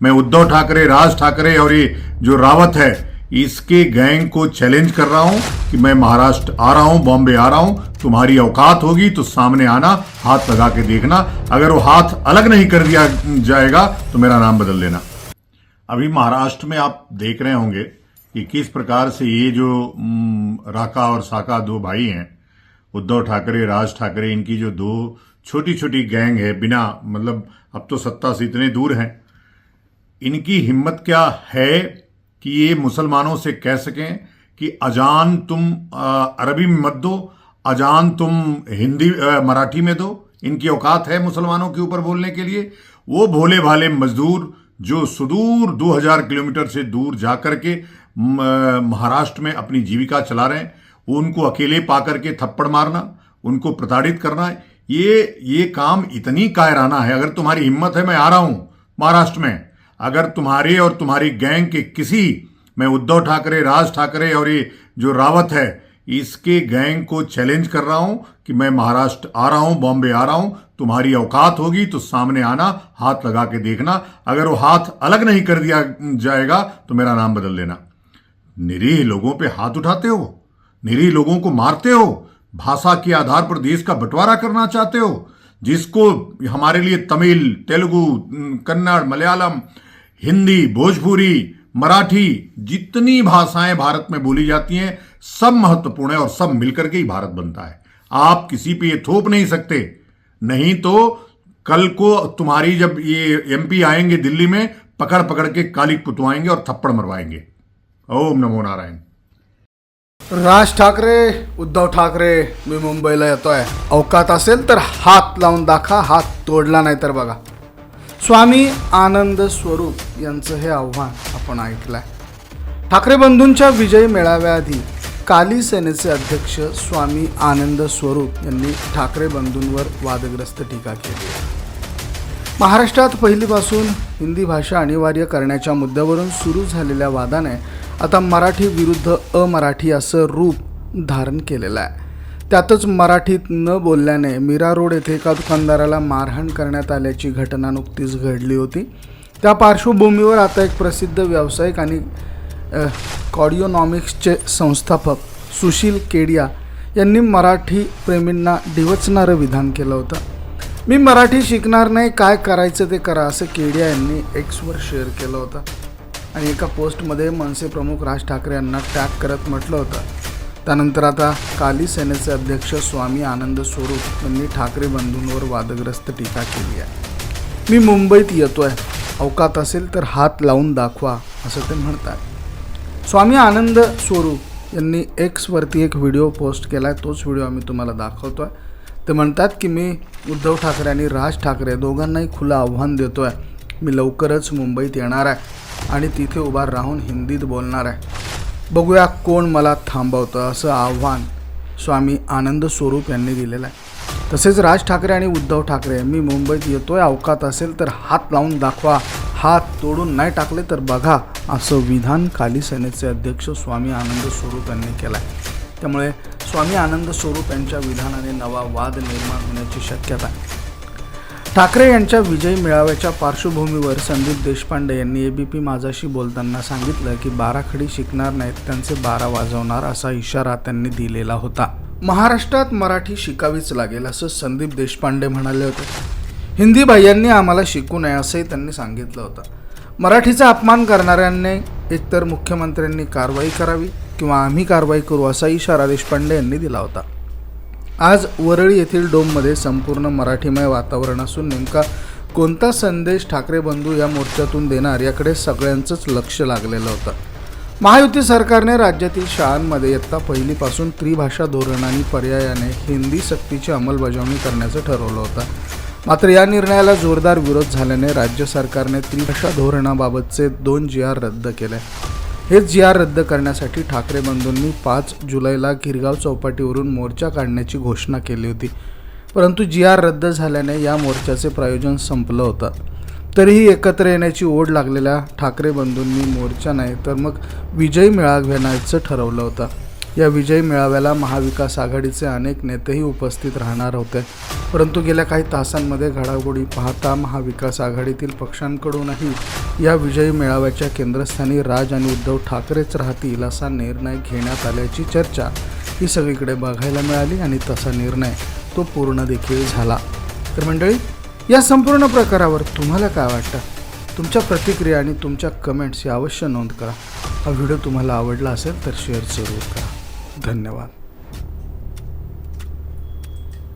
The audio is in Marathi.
मैं उद्धव ठाकरे, राज ठाकरे और ये जो रावत है, इसके गैंग को चैलेंज कर रहा हूँ कि मैं महाराष्ट्र आ रहा हूँ, बॉम्बे आ रहा हूँ। तुम्हारी औकात होगी तो सामने आना, हाथ लगा के देखना। अगर वो हाथ अलग नहीं कर दिया जाएगा तो मेरा नाम बदल लेना। अभी महाराष्ट्र में आप देख रहे होंगे कि किस प्रकार से ये जो राका और साका दो भाई हैं, उद्धव ठाकरे, राज ठाकरे, इनकी जो दो छोटी छोटी गैंग है, बिना मतलब अब तो सत्ता से इतने दूर हैं। इनकी हिम्मत क्या है कि ये मुसलमानों से कह सकें कि अजान तुम अरबी में मत दो, अजान तुम हिंदी मराठी में दो? इनकी औकात है मुसलमानों के ऊपर बोलने के लिए। वो भोले भाले मजदूर जो सुदूर 2000 किलोमीटर से दूर जा कर के महाराष्ट्र में अपनी जीविका चला रहे हैं, वो उनको अकेले पा करके थप्पड़ मारना, उनको प्रताड़ित करना, ये ये काम इतनी कायराना है। अगर तुम्हारी हिम्मत है, मैं आ रहा हूँ महाराष्ट्र में। अगर तुम्हारे और तुम्हारी गैंग के किसी, मैं उद्धव ठाकरे, राज ठाकरे और ये जो रावत है, इसके गैंग को चैलेंज कर रहा हूँ कि मैं महाराष्ट्र आ रहा हूँ, बॉम्बे आ रहा हूँ, तुम्हारी औकात होगी तो सामने आना, हाथ लगा के देखना। अगर वो हाथ अलग नहीं कर दिया जाएगा तो मेरा नाम बदल लेना निरीह लोगों पे हाथ उठाते हो, निरीह लोगों को मारते हो, भाषा के आधार पर देश का बंटवारा करना चाहते हो, जिसको हमारे लिए तमिल, तेलुगु कन्नड़, मलयालम हिंदी, भोजपुरी, मराठी जितनी भाषाएँ भारत में बोली जाती हैं, सब महत्वपूर्ण है और सब मिलकर के ही भारत बनता है। आप किसी पे ये थोप नहीं सकते। नहीं तो कल को तुम्हारी जब ये एमपी आएँगे दिल्ली में पकड़ पकड़ के काली कुतवाएँगे और थप्पड़ मरवाएँगे। ओम नमो नारायण। राज ठाकरे, उद्धव ठाकरे, मी मुंबईला येतोय. अवकात असेल तर हात लावून दाखवा हात तोडला नाही तर बघा. स्वामी आनंद स्वरूप यांचं हे आव्हान आपण ऐकलंय. ठाकरे बंधूंच्या विजय मेळाव्याआधी काली सेनेचे अध्यक्ष स्वामी आनंद स्वरूप यांनी ठाकरे बंधूंवर वादग्रस्त टीका केली. महाराष्ट्रात पहिलीपासून हिंदी भाषा अनिवार्य करण्याच्या मुद्द्यावरून सुरू झालेल्या वादाने आता मराठी विरुद्ध अमराठी असं रूप धारण केलेलं आहे. त्यातच मराठीत न बोलल्याने मीरा रोड येथे एका दुकानदाराला मारहाण करण्यात आल्याची घटना नुकतीच घडली होती. त्या पार्श्वभूमीवर आता एक प्रसिद्ध व्यावसायिक आणि कॉडिओनॉमिक्सचे संस्थापक सुशील केडिया यांनी मराठी प्रेमींना डिवचणारं विधान केलं होतं. मी मराठी शिकणार नाही काय करायचं ते करा असं केडिया यांनी एक्सवर शेअर केलं होतं. आणि एका पोस्टमध्ये मनसे प्रमुख राज ठाकरे यांना टॅग करत म्हटलं होतं. त्यानंतर आता काली सेनेचे अध्यक्ष स्वामी आनंद स्वरूप यांनी ठाकरे बंधूंवर वादग्रस्त टीका केली आहे. मी मुंबईत येतोय. अवकात असेल तर हात लावून दाखवा असं ते म्हणतात. स्वामी आनंद स्वरूप यांनी एक्सवरती एक व्हिडिओ पोस्ट केला आहे तोच व्हिडिओ आम्ही तुम्हाला दाखवतो आहे ते म्हणतात की मी उद्धव ठाकरे आणि राज ठाकरे दोघांनाही खुलं आव्हान देतो आहे मी लवकरच मुंबईत येणार आहे आणि तिथे उभा राहून हिंदीत बोलणार आहे. बघूया कोण मला थांबवतं असं आव्हान स्वामी आनंद स्वरूप यांनी दिलेलं आहे. तसेच राज ठाकरे आणि उद्धव ठाकरे मी मुंबईत येतोय अवकात असेल तर हात लावून दाखवा हात तोडून नाही टाकले तर बघा असं विधान काली सेनेचे अध्यक्ष स्वामी आनंद स्वरूप यांनी केलं आहे त्यामुळे स्वामी आनंद स्वरूप यांच्या विधानाने नवा वाद निर्माण होण्याची शक्यता आहे. ठाकरे यांच्या विजय मेळाव्याच्या पार्श्वभूमीवर संदीप देशपांडे यांनी एबीपी माझाशी बोलताना सांगितलं की बाराखडी शिकणार नाहीत त्यांचे बारा वाजवणार असा इशारा त्यांनी दिलेला होता. महाराष्ट्रात मराठी शिकावीच लागेल असं संदीप देशपांडे म्हणाले होते. हिंदी भाईयांनी आम्हाला शिकू नये असंही त्यांनी सांगितलं होतं. मराठीचा अपमान करणाऱ्यांनी एकतर मुख्यमंत्र्यांनी कारवाई करावी किंवा आम्ही कारवाई करू असा इशारा देशपांडे यांनी दिला होता. आज वरळी येथील डोममध्ये संपूर्ण मराठीमय वातावरण असून नेमका कोणता संदेश ठाकरे बंधू या मोर्चातून देणार याकडे सगळ्यांचंच लक्ष लागलेलं होतं. महायुती सरकारने राज्यातील शाळांमध्ये इयत्ता पहिलीपासून त्रिभाषा धोरण आणि पर्यायाने हिंदी सक्तीची अंमलबजावणी करण्याचं ठरवलं होतं. मात्र या निर्णयाला जोरदार विरोध झाल्याने राज्य सरकारने त्रिभाषा धोरणाबाबतचे दोन जी आर रद्द केले. हेच जी आर रद्द करण्यासाठी ठाकरे बंधूंनी पाच जुलैला गिरगाव चौपाटीवरून मोर्चा काढण्याची घोषणा केली होती. परंतु जी आर रद्द झाल्याने या मोर्चाचे प्रयोजन संपलं होतं. तरीही एकत्र येण्याची ओढ लागलेल्या ठाकरे बंधूंनी मोर्चा नाही तर मग विजयी मेळावा घेण्याचं ठरवलं होतं. या विजयी मेळाव्याला महाविकास आघाडीचे अनेक नेतेही उपस्थित राहणार होते. परंतु गेल्या काही तासांमध्ये घडामोडी पाहता महाविकास आघाडीतील पक्षांकडूनही या विजयी मेळाव्याच्या केंद्रस्थानी राज आणि उद्धव ठाकरेच राहतील असा निर्णय घेण्यात आल्याची चर्चा ही सगळीकडे बघायला मिळाली आणि तसा निर्णय तो पूर्ण देखील झाला. तर मंडळी या संपूर्ण प्रकारावर तुम्हाला काय वाटतं? तुमच्या प्रतिक्रिया आणि तुमच्या कमेंट्स या अवश्य नोंद करा. हा व्हिडिओ तुम्हाला आवडला असेल तर शेअर जरूर करा. धन्यवाद.